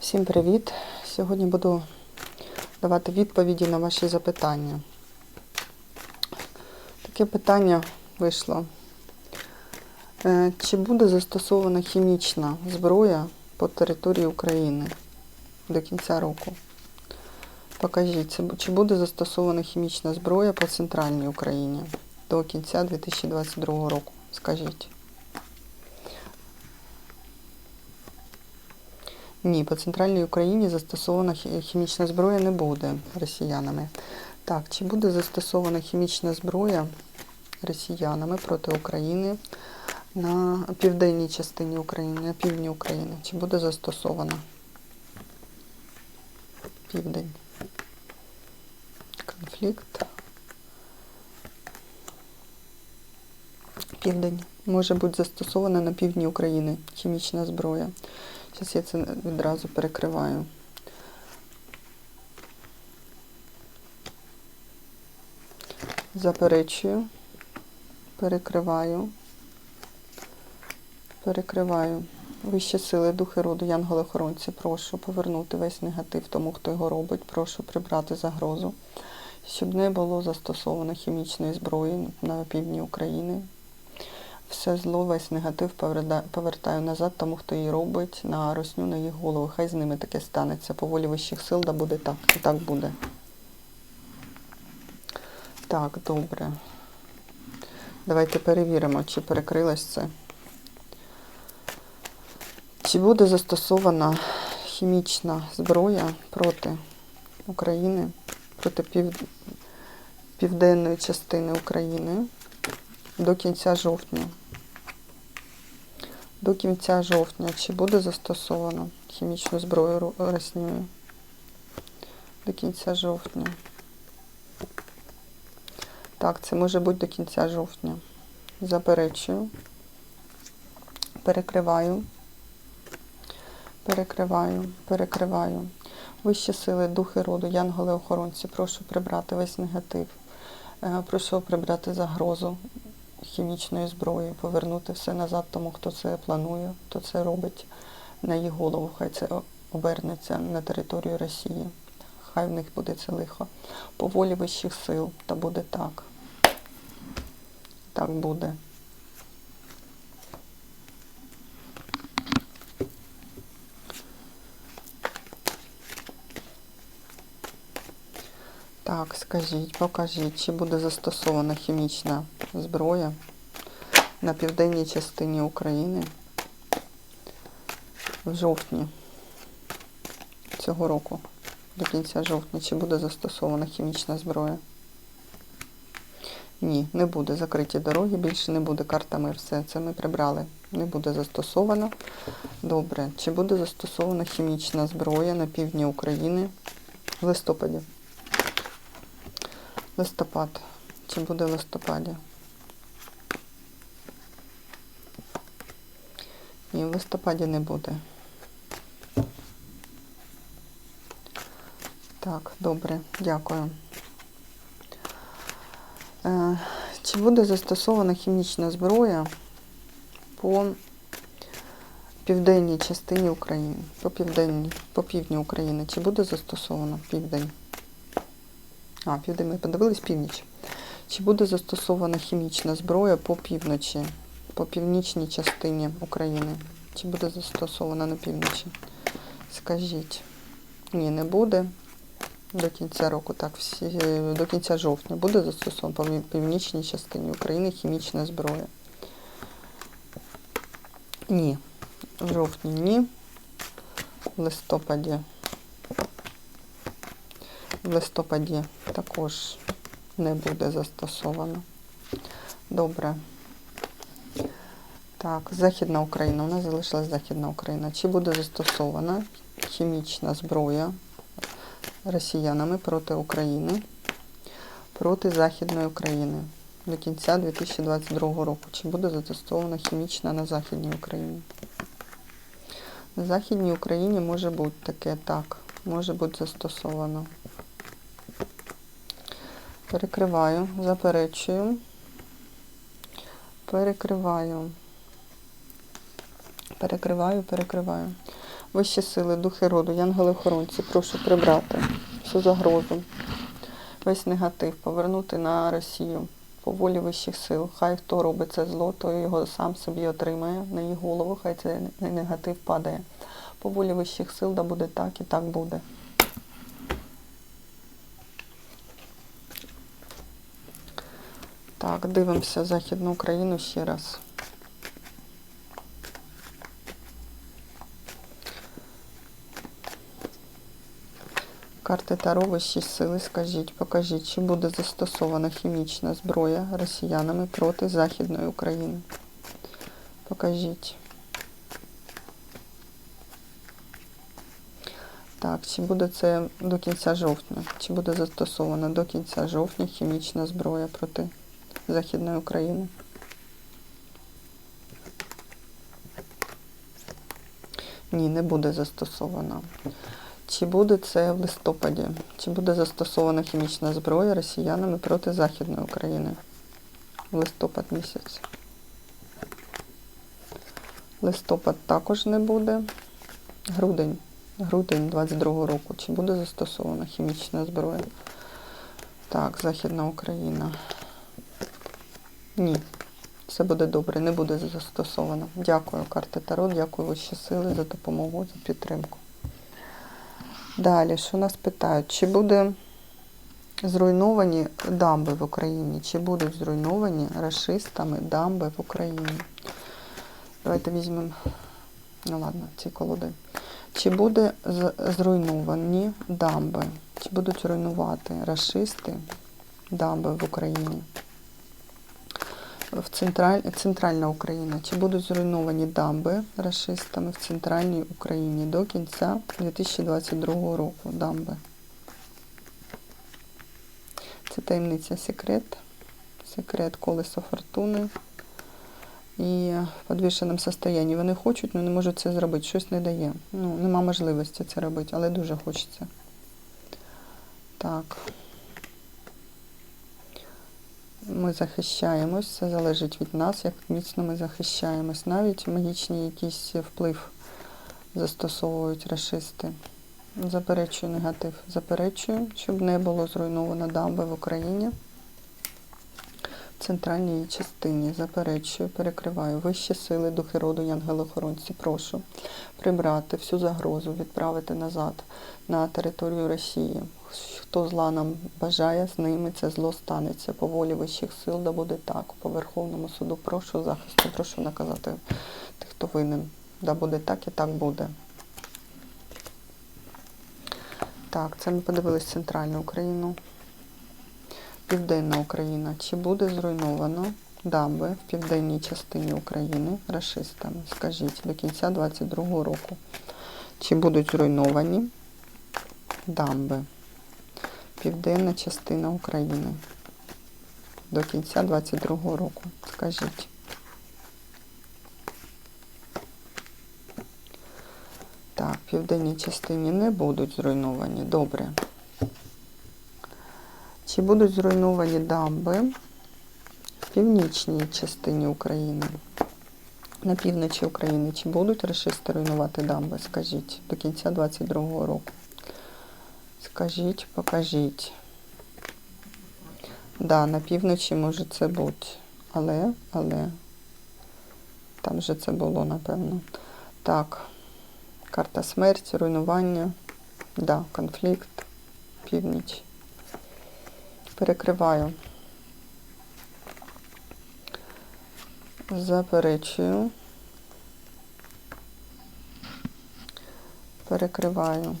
Всім привіт! Сьогодні буду давати відповіді на ваші запитання. Таке питання вийшло. Е, Чи буде застосована хімічна зброя по території України до кінця року? Покажіть, чи буде застосована хімічна зброя по центральній Україні до кінця 2022 року? Скажіть. Ні, по центральній Україні застосована хімічна зброя не буде росіянами. Так, чи буде застосована хімічна зброя росіянами проти України на південній частині України, на півдні України? Чи буде застосована? Південь. Конфлікт. Південь. Може бути застосована на півдні України хімічна зброя. Зараз я це відразу перекриваю. Заперечую, перекриваю, перекриваю. Вищі сили, духи роду, янголи-охоронці, прошу повернути весь негатив тому, хто його робить. Прошу прибрати загрозу, щоб не було застосовано хімічної зброї на півдні України. Все зло, весь негатив повертаю назад тому, хто її робить, на росню на їх голову. Хай з ними таке станеться. По волі вищих сил, да буде так. І так буде. Так, добре. Давайте перевіримо, чи перекрилось це. Чи буде застосована хімічна зброя проти України, проти пів... південної частини України до кінця жовтня? До кінця жовтня чи буде застосовано хімічну зброю роснею? До кінця жовтня. Так, це може бути до кінця жовтня. Заперечую. Перекриваю. Перекриваю, перекриваю. Вищі сили, духи роду, янголи-охоронці, прошу прибрати весь негатив. Е, Прошу прибрати загрозу хімічної зброї, повернути все назад тому, хто це планує, хто це робить на їх голову. Хай це обернеться на територію Росії. Хай в них буде це лихо. По волі вищих сил, та буде так. Так буде. Так, скажіть, покажіть, чи буде застосована хімічна зброя на південній частині України в жовтні цього року, до кінця жовтня, чи буде застосована хімічна зброя? Ні, не буде. Закриті дороги, більше не буде картами. Все це ми прибрали. Не буде застосовано. Добре. Чи буде застосована хімічна зброя на півдні України в листопаді? Листопад. Чи буде в листопаді? Ні, в листопаді не буде. Так, добре, дякую. Е, Чи буде застосована хімічна зброя по південній частині України? По південній, по півдні України. Чи буде застосована південь? А, південь ми подивились північ. Чи буде застосована хімічна зброя по півночі, по північній частині України? Чи буде застосована на півночі? Скажіть. Ні, не буде. До кінця року, так, всі, до кінця жовтня буде застосована по північній частині України хімічна зброя? Ні. В жовтні ні. В листопаді. В листопаді також не буде застосовано. Добре. Так, Західна Україна. У нас залишилась Західна Україна. Чи буде застосована хімічна зброя росіянами проти України, проти Західної України до кінця 2022 року? Чи буде застосована хімічна на Західній Україні? На Західній Україні може бути таке так. Може бути застосовано. Перекриваю, заперечую. Перекриваю. Перекриваю, перекриваю. Вищі сили, духи роду, янголи-охоронці, прошу прибрати всю загрозу, весь негатив, повернути на Росію по волі вищих сил. Хай хто робить це зло, то його сам собі отримає на її голову, хай цей негатив падає. По волі вищих сил, да буде так і так буде. Так, дивимося Західну Україну ще раз. Карти Таро вищі сили, скажіть, покажіть, чи буде застосована хімічна зброя росіянами проти Західної України. Покажіть. Так, чи буде це до кінця жовтня? Чи буде застосована до кінця жовтня хімічна зброя проти Західної України? Ні, не буде застосована. Чи буде це в листопаді? Чи буде застосована хімічна зброя росіянами проти Західної України? Листопад місяць. Листопад також не буде. Грудень. Грудень 22 року. Чи буде застосована хімічна зброя? Так, Західна Україна. Ні. Все буде добре, не буде застосовано. Дякую, карти Таро, дякую вищі сили за допомогу, за підтримку. Далі, що нас питають, чи буде зруйновані дамби в Україні? Чи будуть зруйновані расистами дамби в Україні? Давайте візьмемо, ну ладно, ці колоди. Чи буде зруйновані дамби? Чи будуть руйнувати расисти дамби в Україні? В централь... Центральна Україна. Чи будуть зруйновані дамби расистами в центральній Україні до кінця 2022 року? Дамби. Це таємниця секрет. Секрет колесо фортуни. І в підвішеному состоянні вони хочуть, але не можуть це зробити. Щось не дає. Ну, нема можливості це робити, але дуже хочеться. Так. Ми захищаємось, все залежить від нас, як міцно ми захищаємось. Навіть магічний якийсь вплив застосовують расисти. Заперечую негатив. Заперечую, щоб не було зруйновано дамби в Україні. В центральній частині. Заперечую, перекриваю. Вищі сили, духи роду, янголи-охоронці, прошу прибрати всю загрозу, відправити назад на територію Росії. Хто зла нам бажає, з ними це зло станеться. По волі вищих сил, да буде так. По Верховному суду прошу захисту, прошу наказати тих, хто винен. Да буде так і так буде. Так, це ми подивились центральну Україну. Південна Україна. Чи буде зруйновано дамби в південній частині України расистами? Скажіть, до кінця 2022 року. Чи будуть зруйновані дамби? Південна частина України. До кінця 22-го року. Скажіть. Так, в південній частині не будуть зруйновані. Добре. Чи будуть зруйновані дамби в північній частині України? На півночі України. Чи будуть расисти руйнувати дамби? Скажіть, до кінця 22-го року. Скажіть, покажіть. Да, на півночі може це бути. Але, але. Там же це було, напевно. Так. Карта смерті, руйнування. Да, конфлікт. Північ. Перекриваю. Заперечую. Перекриваю.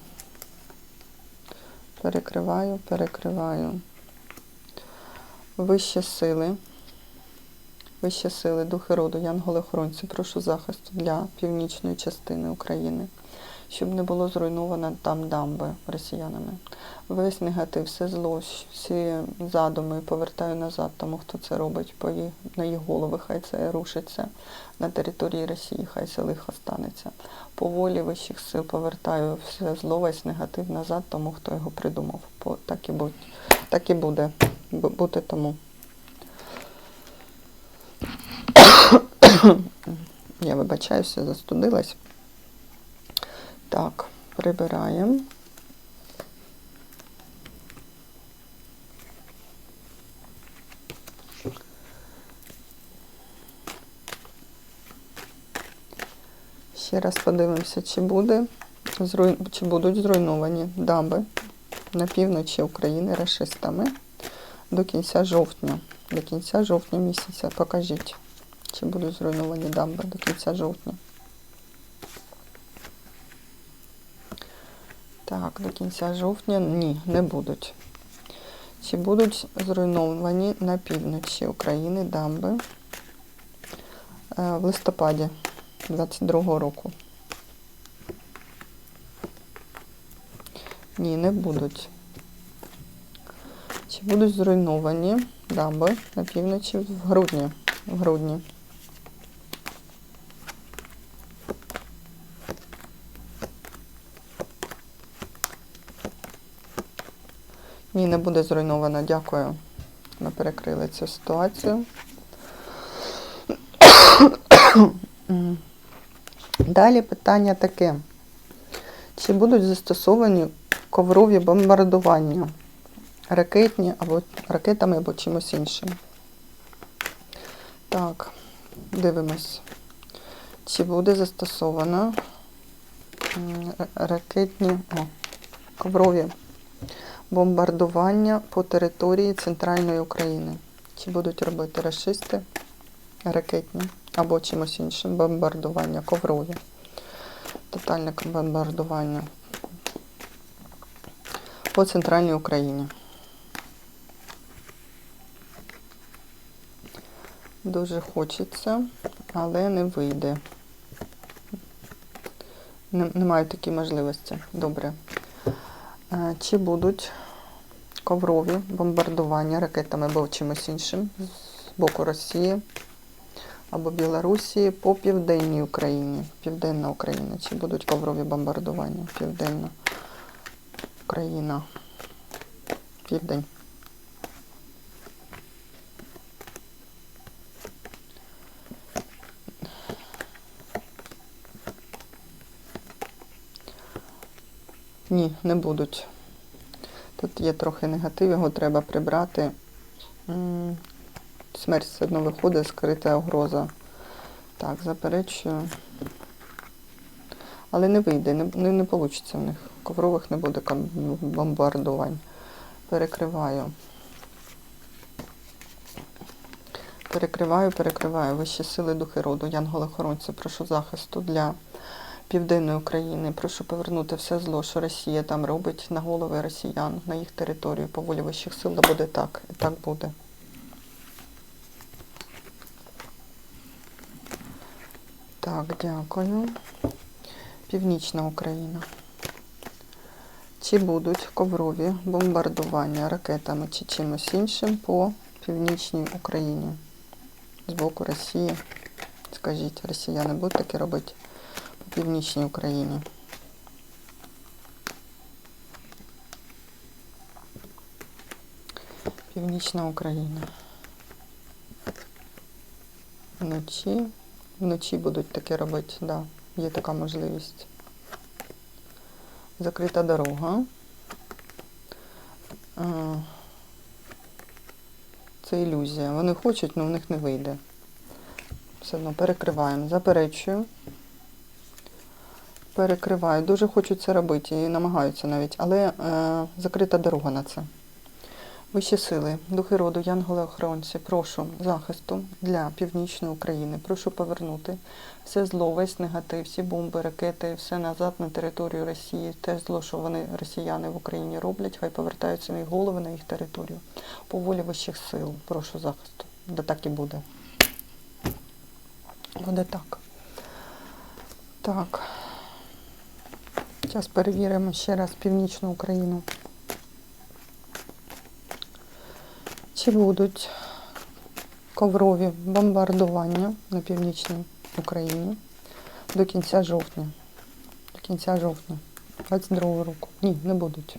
Перекриваю, перекриваю. Вищі сили. Вищі сили, духи роду, янголи-охоронці, прошу захисту для північної частини України, щоб не було зруйновано там дамби росіянами. Весь негатив, все зло, всі задуми повертаю назад тому, хто це робить по їх, на їх голови, хай це рушиться на території Росії, хай це лихо станеться. По волі вищих сил повертаю все зло, весь негатив назад тому, хто його придумав. По, так, і будь, так і буде бу- бути тому. Я вибачаюся, застудилась. Так, прибираємо. Ще раз подивимося, чи буде чи будуть зруйновані дамби на півночі України рашистами до кінця жовтня. До кінця жовтня місяця. Покажіть, чи будуть зруйновані дамби до кінця жовтня. Так, до кінця жовтня ні, не будуть. Чи будуть зруйновані на півночі України дамби е, в листопаді 22 року? Ні, не будуть. Чи будуть зруйновані дамби на півночі в грудні? В грудні. Ні, не буде зруйновано. Дякую. Ми перекрили цю ситуацію. Далі питання таке. Чи будуть застосовані коврові бомбардування? Ракетні або ракетами або чимось іншим? Так, дивимось. Чи буде застосовано ракетні о, коврові бомбардування по території Центральної України? Чи будуть робити расисти ракетні або чимось іншим бомбардування коврові? Тотальне бомбардування по центральній Україні. Дуже хочеться, але не вийде. Не, немає такої можливості. Добре. Е, Чи будуть коврові бомбардування ракетами або чимось іншим з боку Росії або Білорусі по південній Україні? Південна Україна. Чи будуть коврові бомбардування? Південна Україна. Південь. Ні, не будуть. Тут є трохи негатив, його треба прибрати. Смерть все одно виходить, скрита угроза. Так, заперечую. Але не вийде, не, не, не вийде в них. Коврових не буде бомбардувань. Перекриваю. Перекриваю, перекриваю. Вищі сили духи роду. Янголи-хоронці, прошу захисту для Південної України. Прошу повернути все зло, що Росія там робить на голови росіян, на їх територію по волі вищих сил. Да буде так. І так буде. Так, дякую. Північна Україна. Чи будуть коврові бомбардування ракетами чи чимось іншим по північній Україні з боку Росії? Скажіть, росіяни будуть таке робити північній Україні? Північна Україна. Вночі. Вночі будуть таке робити, да, є така можливість. Закрита дорога. Це ілюзія. Вони хочуть, але в них не вийде. Все одно перекриваємо. Заперечую. Перекриваю. Дуже хочуть це робити і намагаються навіть, але е, закрита дорога на це. Вищі сили, духи роду, янголи-охоронці, прошу захисту для північної України. Прошу повернути все зло, весь негатив, всі бомби, ракети, все назад на територію Росії. Те зло, що вони, росіяни в Україні роблять, хай повертаються на їх голови, на їх територію. По волі вищих сил, прошу захисту. Да так і буде. Буде так. Так. Зараз перевіримо ще раз північну Україну. Чи будуть коврові бомбардування на північній Україні до кінця жовтня? До кінця жовтня 22 року. Ні, не будуть.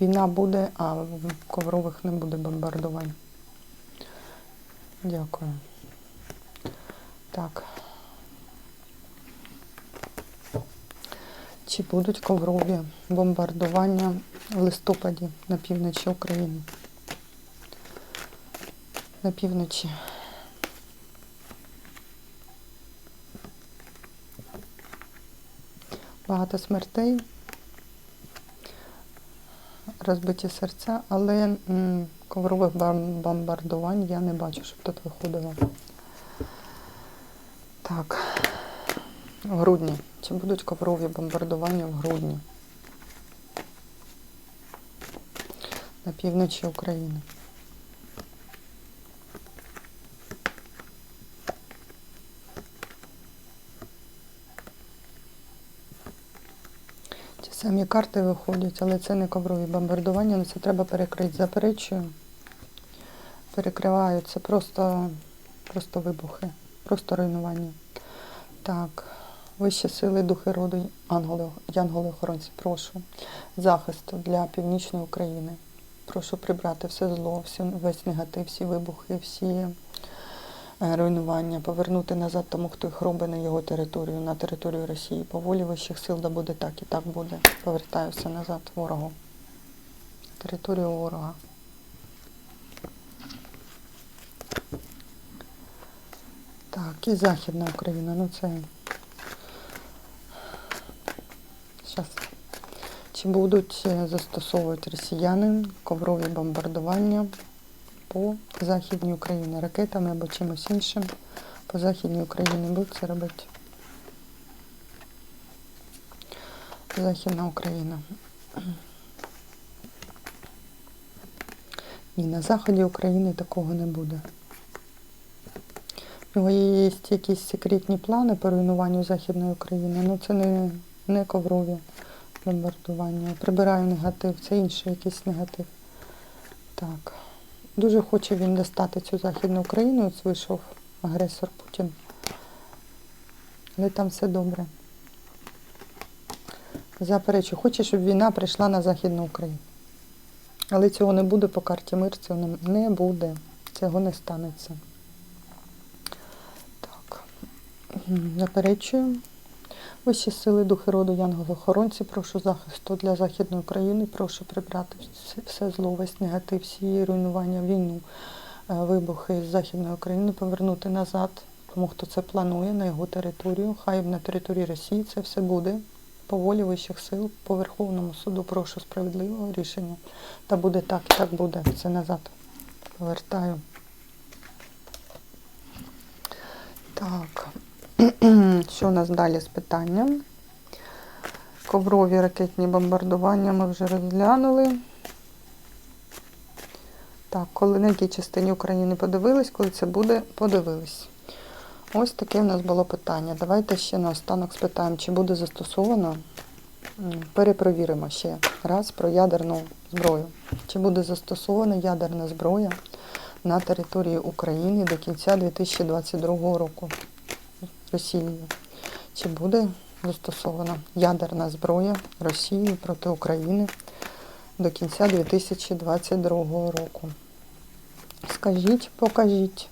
Війна буде, а в коврових не буде бомбардувань. Дякую. Так. Чи будуть коврові бомбардування в листопаді на півночі України? На півночі. Багато смертей, розбиті серця, але коврових бомбардувань я не бачу, щоб тут виходило. Так. В грудні. Чи будуть коврові бомбардування в грудні? На півночі України. Ті самі карти виходять, але це не коврові бомбардування, але це треба перекрити. Заперечую. Перекриваю. Це просто, просто вибухи, просто руйнування. Так, вищі сили, духи роду, янголи охоронці, прошу. Захисту для північної України. Прошу прибрати все зло, всі, весь негатив, всі вибухи, всі е, руйнування, повернути назад тому, хто їх робить на його територію, на територію Росії. По волі вищих сил да буде так і так буде. Повертаю все назад ворогу. Територію ворога. Так, і Західна Україна. Ну це. Щас. Чи будуть е, застосовувати росіяни коврові бомбардування по Західній Україні ракетами або чимось іншим? По Західній Україні будуть це робити? Західна Україна. Ні, на заході України такого не буде. У нього є якісь секретні плани по руйнуванню Західної України, але це не, не коврові бомбардування. Прибираю негатив, це інший якийсь негатив. Так. Дуже хоче він достати цю Західну Україну, ось вийшов агресор Путін. Але там все добре. Заперечу, хоче, щоб війна прийшла на Західну Україну. Але цього не буде по карті мир, цього не- буде. Цього не станеться. Так. Заперечую. Вищі сили, духи роду, янголи-охоронці, прошу захисту для Західної України, прошу прибрати все- все зло, весь негатив, всі руйнування, війну, е, вибухи з Західної України, повернути назад, тому хто це планує на його територію. Хай на території Росії це все буде. По волі вищих сил, по Верховному суду прошу справедливого рішення. Та буде так, і так буде. Це назад. Повертаю. Так. Що у нас далі з питанням? Коврові ракетні бомбардування ми вже розглянули. Так, коли на якій частині України подивились, коли це буде, подивились. Ось таке в нас було питання. Давайте ще наостанок спитаємо, чи буде застосовано. Перепровіримо ще раз про ядерну зброю. Чи буде застосована ядерна зброя на території України до кінця 2022 року Росією? Чи буде застосована ядерна зброя Росією проти України до кінця 2022 року? Скажіть, покажіть.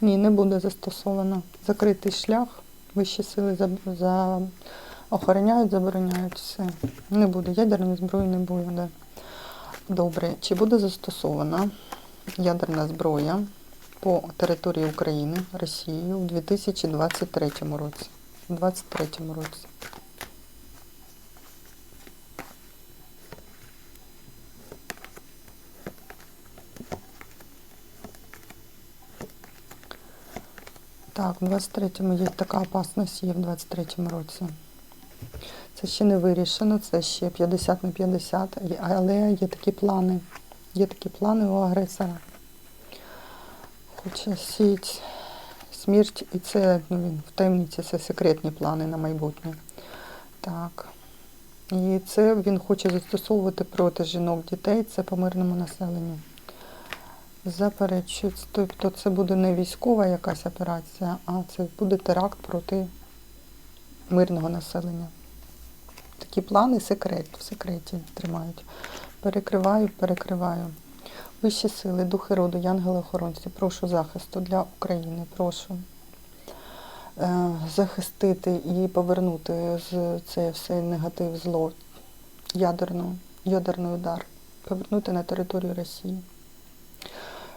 Ні, не буде застосовано. Закритий шлях, вищі сили за, за... охороняють, забороняють все. Не буде. Ядерної зброї не буде. Добре. Чи буде застосована ядерна зброя по території України Росією у 2023 році? У 2023 році. Так, в 23-му є така опасність, є в 23-му році. Це ще не вирішено, це ще 50 на 50, але є такі плани. Є такі плани у агресора. Хоче сіяти смерть, і це ну, він в таємниці, це секретні плани на майбутнє. Так. І це він хоче застосовувати проти жінок, дітей, це по мирному населенню. Заперечують, тобто це буде не військова якась операція, а це буде теракт проти мирного населення. Такі плани секрет, в секреті тримають. Перекриваю, перекриваю. Вищі сили, духи роду, янгели-охоронці, прошу захисту для України, прошу е, захистити і повернути з цей все негатив, зло, ядерну, ядерний удар, повернути на територію Росії.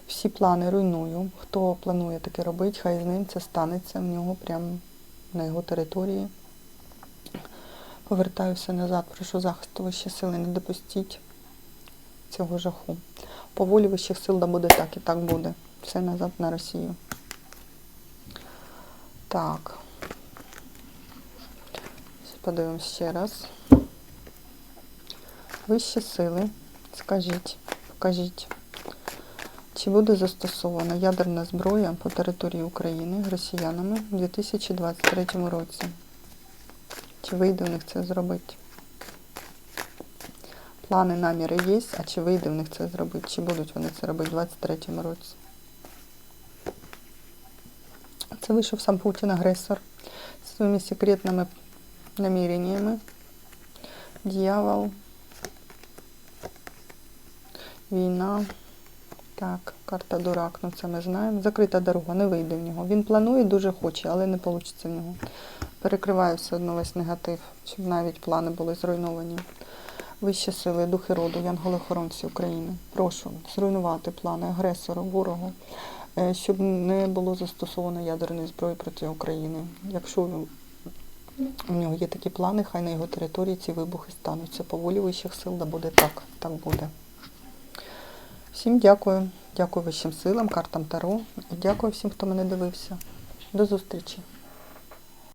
Всі плани руйную. Хто планує таке робити, хай з ним це станеться в нього прямо на його території. Повертаюся назад, прошу захисту вищі сили, не допустіть цього жаху. По волі вищих сил да буде так і так буде. Все назад на Росію. Так. Подивимось ще раз. Вищі сили, скажіть, покажіть, чи буде застосована ядерна зброя по території України росіянами у 2023 році? Чи вийде в них це зробити? Плани, наміри є, а чи вийде в них це зробити? Чи будуть вони це робити у 2023 році? Це вийшов сам Путін агресор зі своїми секретними наміреннями. Дьявол. Війна. Так, карта дурак, ну це ми знаємо. Закрита дорога, не вийде в нього. Він планує, дуже хоче, але не вийде в нього. Перекриває все одно весь негатив, щоб навіть плани були зруйновані. Вищі сили, духи роду, янголи-охоронці України. Прошу зруйнувати плани агресору, ворогу, е, щоб не було застосовано ядерної зброї проти України. Якщо у нього є такі плани, хай на його території ці вибухи стануться. По волі вищих сил, да буде так, так буде. Всім дякую. Дякую вищим силам, картам Таро. Дякую всім, хто мене дивився. До зустрічі!